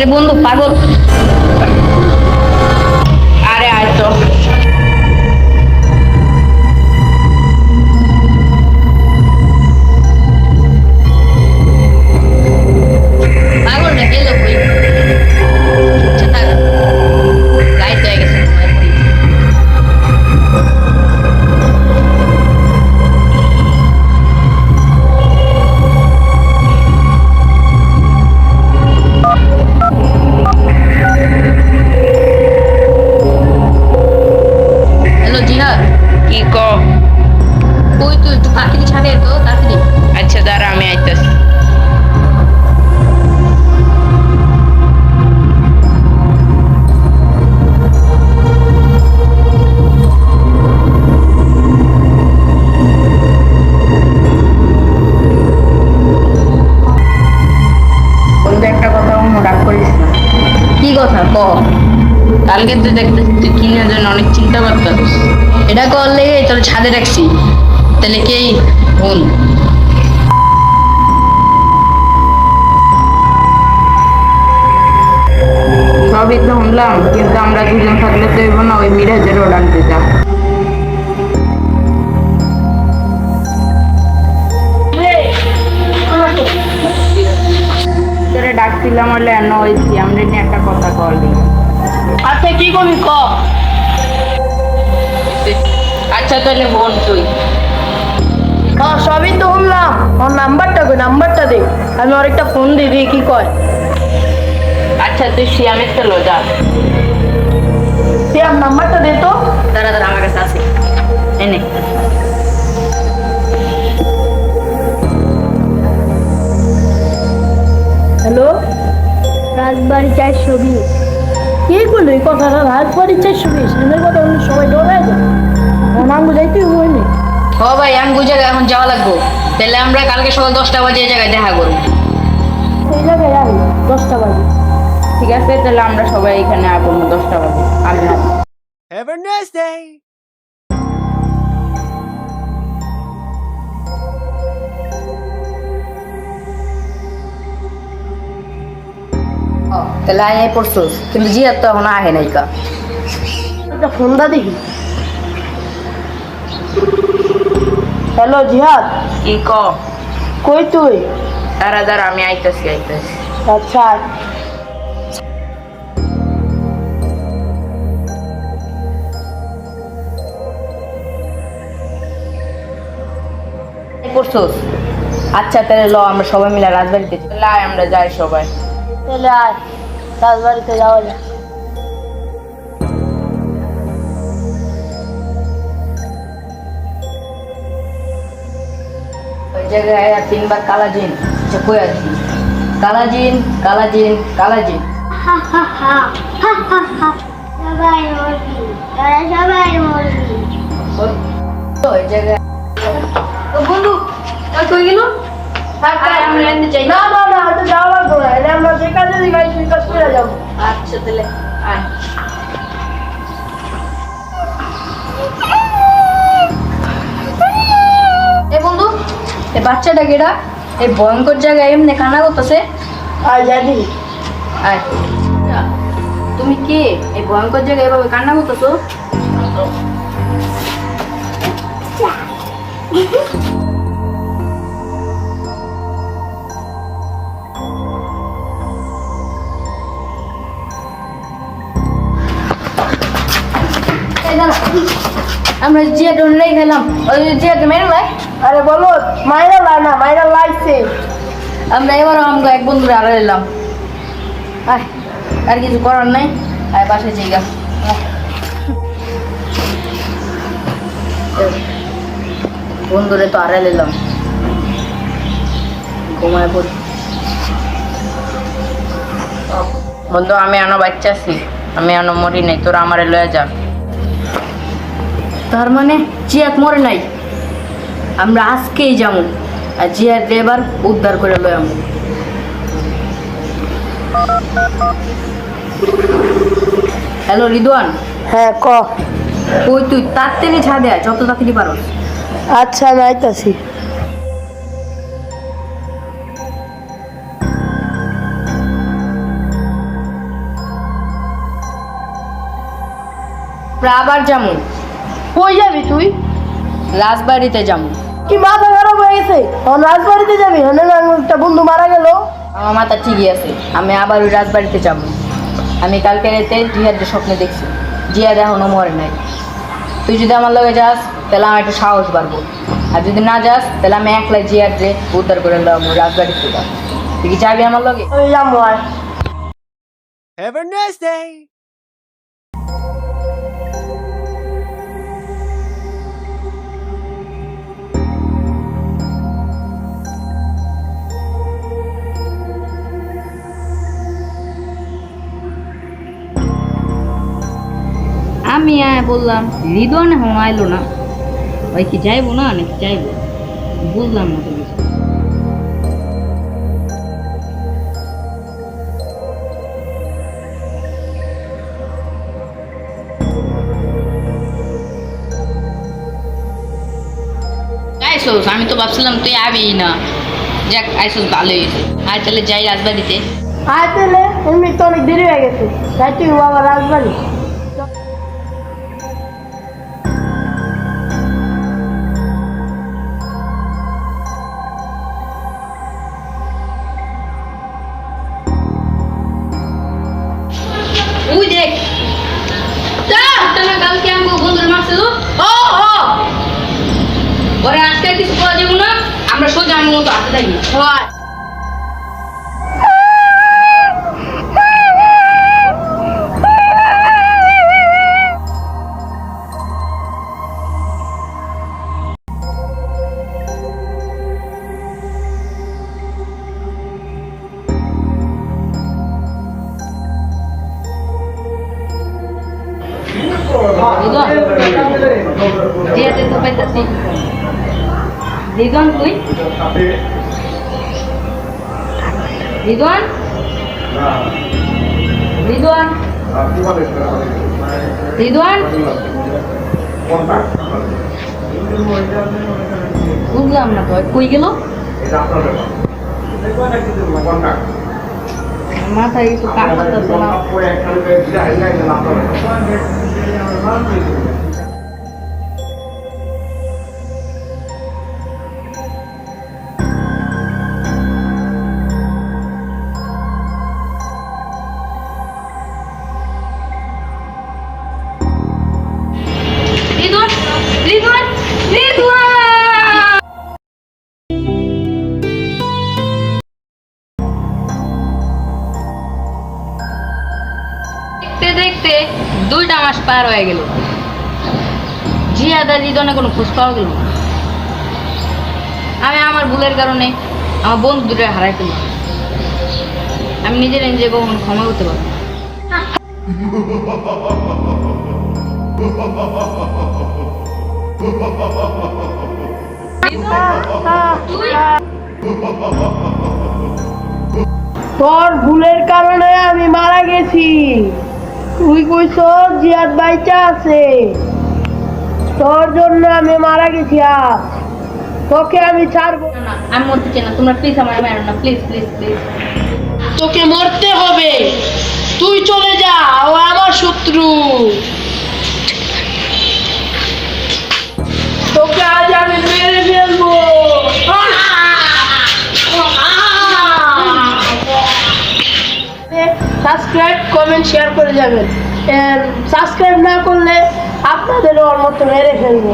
আরে বন্ধু পাগল কথা ক? কালকে তুই দেখতেছি তুই কি জন্য অনেক চিন্তা করতে এটা করলে তোর ছাদে রাখছি। তাহলে কে বোন। সবই তো শুনলাম, কিন্তু আমরা দুজন থাকলে তো না, ওই মিরাজের ওর আনতে যা। ডাকছিলাম বলে এনে হয়েছি আমরা নিয়ে একটা কথা কলি আচ্ছা কি করবি ক? আচ্ছা তাহলে বোন তুই। হ্যাঁ সবই তো শুনলাম। ওর নাম্বারটা কই? নাম্বারটা দে। আমি ওর একটা ফোন দিয়ে দিই কি কয়? আচ্ছা তুই শিয়ামের চলো যা। আর নাম্বারটা দে তো। দাঁড়া দাঁড়া আমার কাছে আছে। এনে। রাজবাড়ি চারশো বিশ কি করল এই কথাটা রাজবাড়ি চারশো বিশ এদের কথা অন্য সবাই ডরায় যায় অনাঙ্গ যাইতে হয়নি? ও ভাই আমি বুঝে এখন যাওয়া লাগবো। তাহলে আমরা কালকে সকাল দশটা বাজে এই জায়গায় দেখা করব। সেই জায়গায় যাবি? দশটা বাজে। ঠিক আছে তাহলে আমরা সবাই এখানে আবো দশটা বাজে। আমি a nice day. তাহলে আয় পড়ছোস। কিন্তু জিয়ার তো এখন আহে নাই কা। ফোন দা দেখি। হ্যালো জিহাদ। কি ক? কই তুই? দাঁড়া দাঁড়া আমি আইতাছি আইতাছি। আচ্ছা পড়ছোস। আচ্ছা তাহলে ল আমরা সবাই মিলে রাজবাড়িতে আয় আমরা যাই সবাই। তাহলে আয় রাজবাড়িতে যাওয়া যায় জায়গায় তিনবার কালাজিন কই আছি কালাজিন কালাজিন কালাজিন। সবাই মরবি সবাই মরবি ওই জায়গায় বন্ধু ওই কই গেল আয়, আমরা এনে যাই না না না এটা যাওয়া লাগবে না কাজে দিই সেই কাজ করে যাব। আচ্ছা তাহলে আয়। এ বন্ধু এই বাচ্চাটা কেডা? এই ভয়ঙ্কর জায়গায় এমনি কান্না করতেছে। আর যাই দিই আয়। তুমি কে এই ভয়ঙ্কর জায়গায় এভাবে কান্না করতেছো? আমরা জিয়া ডোনলেই খেলাম ওই জিয়া মেরে ভাই আরে বলো মাইরা লাই না মাইরা লাইছে। আমরা এবারও আমরা এক বন্ধুরা আড়াই এলাম আয় আর কিছু করার নাই। আয় বাসায় যাই গা বন্ধুরে তো আড়াই এলাম ঘুমায় পড়ি। বন্ধু আমি এনো বাচ্চা আছি। আমি এনো মরি নাই তোরা আমারে লয়ে যা। তার মানে চিয়াক মরে নাই। আমরা আজকেই যাব আর জিয়ার ড্রাইভার উদ্ধার করে লয়াম হ্যালো রিদওয়ান। হ্যাঁ ক। ওই তুই তাড়াতাড়ি ছাদে আয় যত তাড়াতাড়ি পারো আচ্ছা আমি আইতাছি। আবার যেমন কই যাবি তুই? রাজবাড়িতে যাব। কি মাথা খারাপ হয়ে গেছে? তখন রাজবাড়িতে যাবি? হলে একটা বন্ধু মারা গেল। আমার মাথা ঠিকই আছে। আমি আবার ওই রাজবাড়িতে যাব। আমি কালকে রাতে জিহাদের স্বপ্নে দেখছি। জিহাদ এখনও মরে নাই। তুই যদি আমার লগে যাস তাহলে আমার একটু সাহস বাড়বো। আর যদি না যাস তাহলে আমি একলাই জিহাদ রে উদ্ধার করে নেব রাজবাড়িতে যা তুই কি যাবি আমার লগে? যাব আর Have a nice day. আমি আয় বললাম রিদওয়ান এখন আইলো না। ওই কি যাইবো না নাকি যাইবো? বুঝলাম না তো কিছু। আইসোস আমি তো ভাবছিলাম তুই আবি না। যাক আইসোস ভালোই হয়েছে। আর তাহলে যাই রাজবাড়িতে। আয় তাহলে এমনি তো অনেক দেরি হয়ে গেছে। তাই তুই বাবা রাজবাড়ি। আর কিছু পাওয়া যাব না আমরা সোজা আমি মতো হাতে থাকি। হয়। জিয়াতে তো পাইতাছি। রিদওয়ান তুই? রিদওয়ান রিদওয়ান রিদওয়ান বুঝলাম না তো কই গেল? মাথায় কিছু কাজ করতেছে না? দেখতে দুইটা মাস পার হয়ে গেল। জিয়াদা রিদনে কোনো খোঁজ পাওয়া গেল আমি আমার ভুলের কারণে আমার বন্ধু দুটো হারাই ফেলি আমি নিজের নিজে কখনো ক্ষমা করতে পারব তোর ভুলের কারণে আমি মারা গেছি। তুই কইছ জিয়াদ বাইচা আছে। তোর জন্য আমি মারা গেছি আজ। তোকে আমি ছাড়বো না, না আমি মরতে চাই না। তোমরা প্লিজ আমার মেরো না। প্লিজ প্লিজ প্লিজ তোকে মরতে হবে। তুই চলে যা ও আমার শত্রু। সাবস্ক্রাইব কমেন্ট শেয়ার করে যাবেন। সাবস্ক্রাইব না করলে আপনাদেরও ওর মেরে ফেলব।